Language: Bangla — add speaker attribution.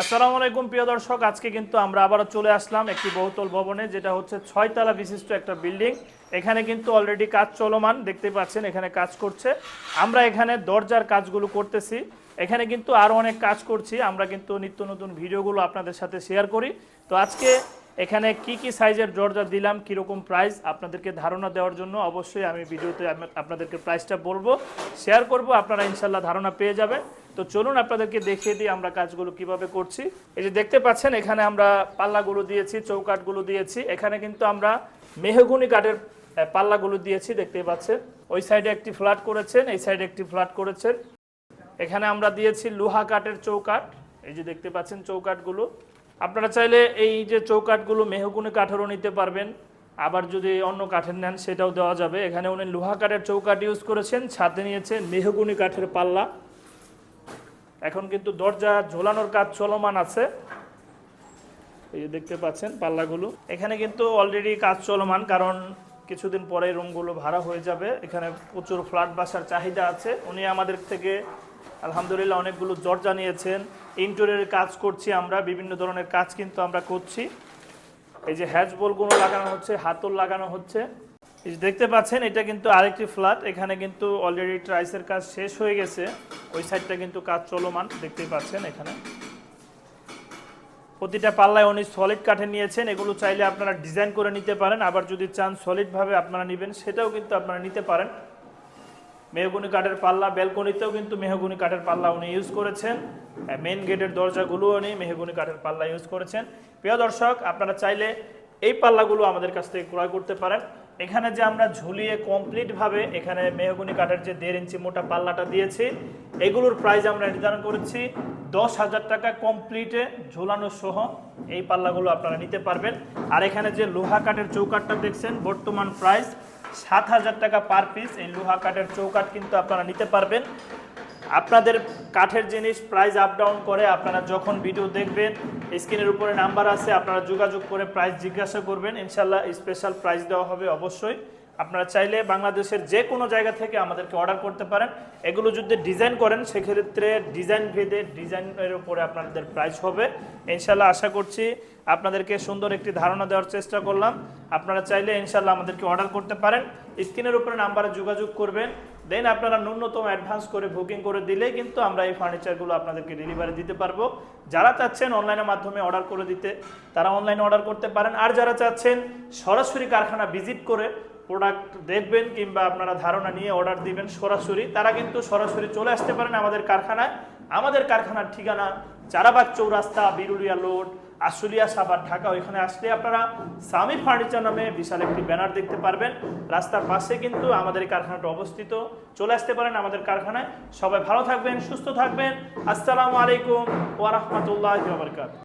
Speaker 1: আসসালামু আলাইকুম, প্রিয় দর্শক। আজকে কিন্তু আমরা আবারও চলে আসলাম একটি বহুতল ভবনে, যেটা হচ্ছে ছয়তলা বিশিষ্ট একটা বিল্ডিং। এখানে কিন্তু অলরেডি কাজ চলমান, দেখতে পাচ্ছেন, এখানে কাজ করছে। আমরা এখানে দরজার কাজগুলো করতেছি। এখানে কিন্তু আরও অনেক কাজ করছি। আমরা কিন্তু নিত্য নতুন ভিডিওগুলো আপনাদের সাথে শেয়ার করি। তো আজকে এখানে কি কি সাইজের দরজা দিলাম, কীরকম প্রাইস আপনাদেরকে ধারণা দেওয়ার জন্য অবশ্যই আমি ভিডিওতে আপনাদেরকে প্রাইসটা বলব। শেয়ার করব, আপনারা ইনশাল্লাহ ধারণা পেয়ে যাবেন। তো চলুন আপনাদেরকে দেখিয়ে দিই আমরা কাজগুলো কীভাবে করছি। এই যে দেখতে পাচ্ছেন, এখানে আমরা পাল্লাগুলো দিয়েছি চৌকাটগুলো দিয়েছি। এখানে কিন্তু আমরা মেহগুনি কাঠের পাল্লাগুলো দিয়েছি দেখতে পাচ্ছেন। ওই সাইডে একটি ফ্ল্যাট করেছেন, এই সাইডে একটি ফ্ল্যাট করেছেন। এখানে আমরা দিয়েছি লোহা কাঠের চৌকাট এই যে দেখতে পাচ্ছেন চৌকাটগুলো আপনারা চাইলে এই যে চৌকাটগুলো মেহগুনি কাঠেরও নিতে পারবেন, আবার যদি অন্য কাঠের নেন সেটাও দেওয়া যাবে। এখানে উনি লোহা কাঠের চৌকাট ইউজ করেছেন সাথে নিয়েছেন মেহগুনি কাঠের পাল্লা। এখন কিন্তু দরজা ঝোলানোর কাজ চলমান আছে। এই যে দেখতে পাচ্ছেন পাল্লাগুলো। এখানে কিন্তু অলরেডি কাজ চলমান, কারণ কিছুদিন পরে রুমগুলো ভাড়া হয়ে যাবে। এখানে প্রচুর ফ্ল্যাট বাসার চাহিদা আছে। উনি আমাদের থেকে আলহামদুলিল্লাহ অনেকগুলো দরজা নিয়েছেন ইন্টোরিয়ার কাজ করছি আমরা, বিভিন্ন ধরনের কাজ কিন্তু আমরা করছি। এই যে হ্যাজ বলগুলো লাগানো হচ্ছে, হাতল লাগানো হচ্ছে। দেখতে পাচ্ছেন, এটা কিন্তু আরেকটি ফ্ল্যাট। এখানে কিন্তু অলরেডি ট্রাইসের কাজ শেষ হয়ে গেছে। ওই সাইডটা কিন্তু কাজ চলমান, দেখতেই পাচ্ছেন এখানে। প্রতিটা পাল্লায় উনি সলিড কাঠে নিয়েছেন। এগুলো চাইলে আপনারা ডিজাইন করে নিতে পারেন। আবার যদি চান সলিডভাবে আপনারা নেবেন, সেটাও কিন্তু আপনারা নিতে পারেন। মেহগুনি কাঠের পাল্লা, ব্যালকনিতেও কিন্তু মেহগুনি কাঠের পাল্লা উনি ইউজ করেছেন। মেন গেটের দরজাগুলো উনি মেহগুনি কাঠের পাল্লা ইউজ করেছেন। প্রিয় দর্শক, আপনারা চাইলে এই পাল্লাগুলো আমাদের কাছ থেকে ক্রয় করতে পারেন। এখানে যে আমরা ঝুলিয়ে কমপ্লিটভাবে এখানে মেহগুনি কাঠের যে দেড় ইঞ্চি মোটা পাল্লাটা দিয়েছি, এগুলোর প্রাইস আমরা নির্ধারণ করেছি দশ হাজার টাকা কমপ্লিটে ঝোলানো সহ এই পাল্লাগুলো আপনারা নিতে পারবেন। আর এখানে যে লোহা কাঠের চৌকাটটা দেখছেন, বর্তমান প্রাইস সাত হাজার টাকা পার পিস এই লোহা কাঠের চৌকাঠ কিন্তু আপনারা নিতে পারবেন। আপনাদের কাঠের জিনিস প্রাইস আপ ডাউন করে আপনারা যখন ভিডিও দেখবেন স্ক্রিনের উপরে নাম্বার আছে, আপনারা যোগাযোগ করে প্রাইস জিজ্ঞাসা করবেন। ইনশাল্লাহ স্পেশাল প্রাইস দেওয়া হবে অবশ্যই। আপনারা চাইলে বাংলাদেশের যে কোনো জায়গা থেকে আমাদেরকে অর্ডার করতে পারেন। এগুলো যদি ডিজাইন করেন, সেক্ষেত্রে ডিজাইন ভেদে ডিজাইনের উপরে আপনাদের প্রাইস হবে। ইনশাল্লাহ আশা করছি আপনাদেরকে সুন্দর একটি ধারণা দেওয়ার চেষ্টা করলাম। আপনারা চাইলে ইনশাল্লাহ আমাদেরকে অর্ডার করতে পারেন। স্ক্রিনের উপরে নাম্বারে যোগাযোগ করবেন। দেন আপনারা ন্যূনতম অ্যাডভান্স করে বুকিং করে দিলেই কিন্তু আমরা এই ফার্নিচারগুলো আপনাদেরকে ডেলিভারি দিতে পারব। যারা চাচ্ছেন অনলাইনের মাধ্যমে অর্ডার করে দিতে, তারা অনলাইনে অর্ডার করতে পারেন। আর যারা চাচ্ছেন সরাসরি কারখানা ভিজিট করে প্রোডাক্ট দেখবেন কিংবা আপনারা ধারণা নিয়ে অর্ডার দিবেন সরাসরি, তারা কিন্তু সরাসরি চলে আসতে পারেন আমাদের কারখানায়। আমাদের কারখানার ঠিকানা চারাবাগ চৌরাস্তা, বিরুলিয়া রোড আশুলিয়া সাবার ঢাকা। ওইখানে আসলে আপনারা সামি ফার্নিচার নামে বিশাল একটি ব্যানার দেখতে পারবেন। রাস্তার পাশে কিন্তু আমাদের এই কারখানাটা অবস্থিত। চলে আসতে পারেন আমাদের কারখানায়। সবাই ভালো থাকবেন, সুস্থ থাকবেন। আসসালামু আলাইকুম ওয়া রাহমাতুল্লাহি ওয়া বারাকাতুহু।